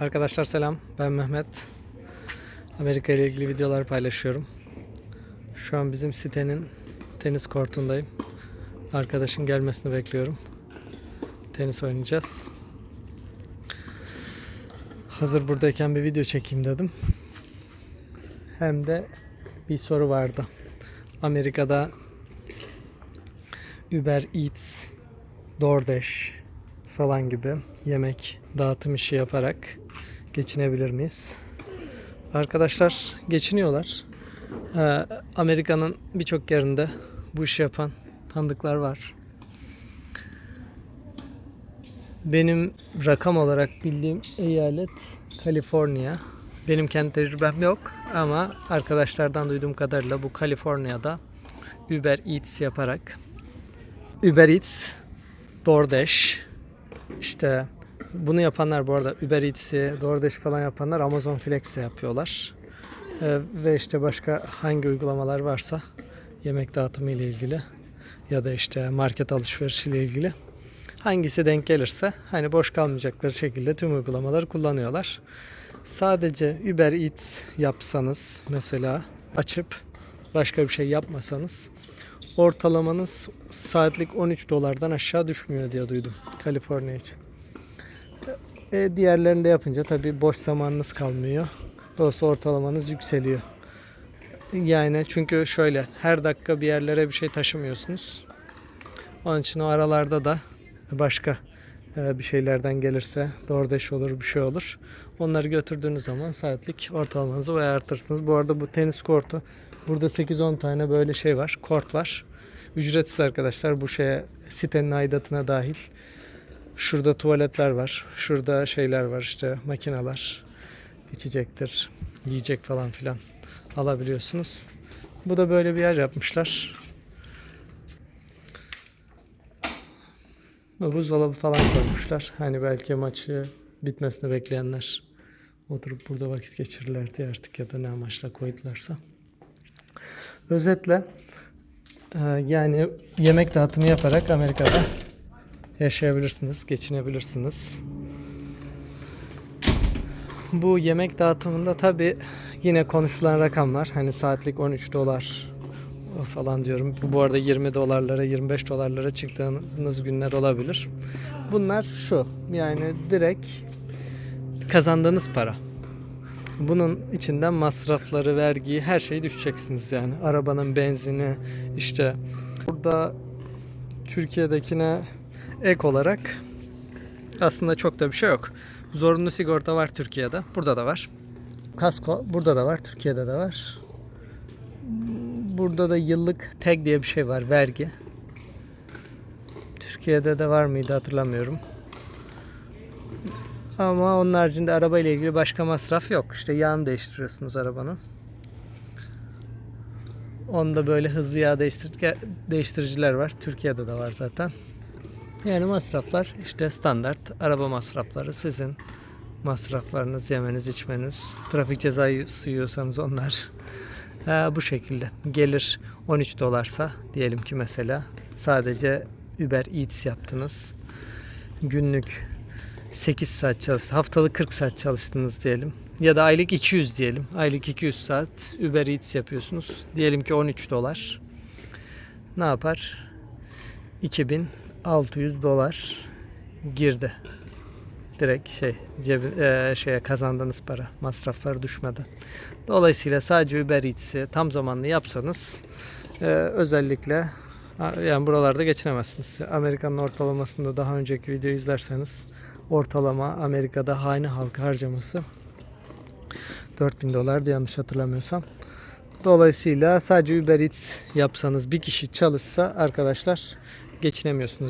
Arkadaşlar selam. Ben Mehmet. Amerika ile ilgili videolar paylaşıyorum. Şu an bizim sitenin tenis kortundayım. Arkadaşın gelmesini bekliyorum. Tenis oynayacağız. Hazır buradayken bir video çekeyim dedim. Hem de bir soru vardı. Amerika'da Uber Eats, DoorDash falan gibi yemek dağıtım işi yaparak geçinebilir miyiz? Arkadaşlar geçiniyorlar. Ee, Amerika'nın birçok yerinde bu işi yapan tanıdıklar var. Benim rakam olarak bildiğim eyalet Kaliforniya. Benim kendi tecrübem yok ama arkadaşlardan duyduğum kadarıyla bu Kaliforniya'da Uber Eats yaparak Uber Eats, DoorDash, işte bunu yapanlar bu arada Uber Eats'i, DoorDash falan yapanlar Amazon Flex'e yapıyorlar. Ee, ve işte başka hangi uygulamalar varsa yemek dağıtımı ile ilgili ya da işte market alışverişi ile ilgili hangisi denk gelirse hani boş kalmayacakları şekilde tüm uygulamaları kullanıyorlar. Sadece Uber Eats yapsanız mesela açıp başka bir şey yapmasanız ortalamanız saatlik 13 dolardan aşağı düşmüyor diye duydum Kaliforniya için. E, diğerlerinde yapınca tabi boş zamanınız kalmıyor. Dolayısıyla ortalamanız yükseliyor. Yani çünkü şöyle her dakika bir yerlere bir şey taşımıyorsunuz. Onun için o aralarda da başka e, bir şeylerden gelirse DoorDash olur bir şey olur. Onları götürdüğünüz zaman saatlik ortalamanızı bayağı artırsınız. Bu arada bu tenis kortu burada 8-10 tane böyle şey var. Kort var. Ücretsiz arkadaşlar bu şeye sitenin aidatına dahil. Şurada tuvaletler var. Şurada şeyler var işte makineler. içecektir, yiyecek falan filan alabiliyorsunuz. Bu da böyle bir yer yapmışlar. Buzdolabı falan koymuşlar. Hani belki maçı bitmesini bekleyenler oturup burada vakit geçirirler diye artık ya da ne amaçla koydularsa. Özetle e, yani yemek dağıtımı yaparak Amerika'da yaşayabilirsiniz, geçinebilirsiniz. Bu yemek dağıtımında tabi yine konuşulan rakamlar hani saatlik 13 dolar falan diyorum. Bu arada 20 dolarlara 25 dolarlara çıktığınız günler olabilir. Bunlar şu yani direkt kazandığınız para. Bunun içinden masrafları, vergiyi, her şeyi düşeceksiniz yani. Arabanın benzini, işte burada Türkiye'dekine ek olarak aslında çok da bir şey yok. Zorunlu sigorta var Türkiye'de. Burada da var. Kasko burada da var. Türkiye'de de var. Burada da yıllık tag diye bir şey var. Vergi. Türkiye'de de var mıydı hatırlamıyorum. Ama onun haricinde araba ile ilgili başka masraf yok. İşte yağını değiştiriyorsunuz arabanın. Onda böyle hızlı yağ değiştir değiştiriciler var. Türkiye'de de var zaten. Yani masraflar işte standart araba masrafları sizin masraflarınız, yemeniz, içmeniz, trafik cezası yiyorsanız onlar. Ha, bu şekilde. Gelir 13 dolarsa diyelim ki mesela sadece Uber Eats yaptınız. Günlük 8 saat çalıştınız. Haftalık 40 saat çalıştınız diyelim. Ya da aylık 200 diyelim. Aylık 200 saat Uber Eats yapıyorsunuz. Diyelim ki 13 dolar. Ne yapar? 2600 dolar girdi. Direkt şey cebi, e, şeye kazandığınız para masraflar düşmedi. Dolayısıyla sadece Uber Eats'i tam zamanlı yapsanız e, özellikle yani buralarda geçinemezsiniz. Amerika'nın ortalamasında daha önceki videoyu izlerseniz ortalama Amerika'da hane halkı harcaması 4000 dolardı yanlış hatırlamıyorsam. Dolayısıyla sadece Uber Eats yapsanız bir kişi çalışsa arkadaşlar geçinemiyorsunuz.